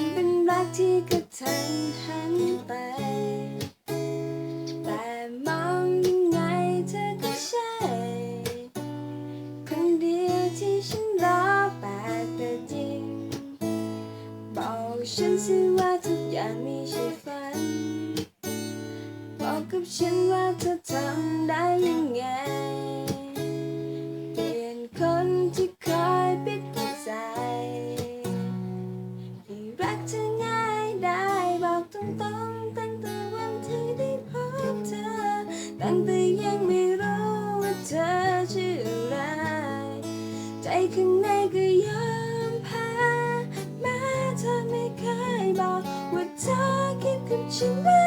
ันเป็นรักที่กระทันหันไป แต่มองยังไงเธอก็ใช่ คนเดียวที่ฉันรอแปลกแต่จริง บอกฉันสิว่าทุกอย่างมีใช่ฝัน บอกกับฉันว่าเธอทำได้ยังไง รักเธอง่ายได้บอกตรงๆตั้งแต่วันที่ได้พบเธอ ตั้งแต่ยังไม่รู้ว่าเธอชื่ออะไร ใจข้างในก็ยอมแพ้แม้เธอไม่เคยบอกว่าเธอคิดกับฉันว่า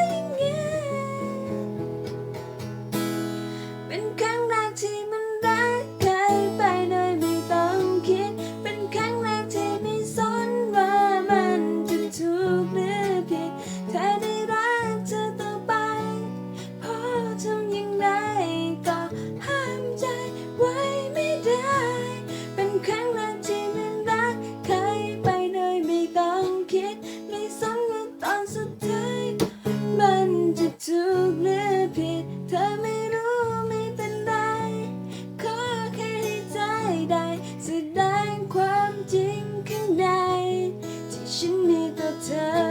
จริงข้างใน ที่ฉันมีต่อเธอ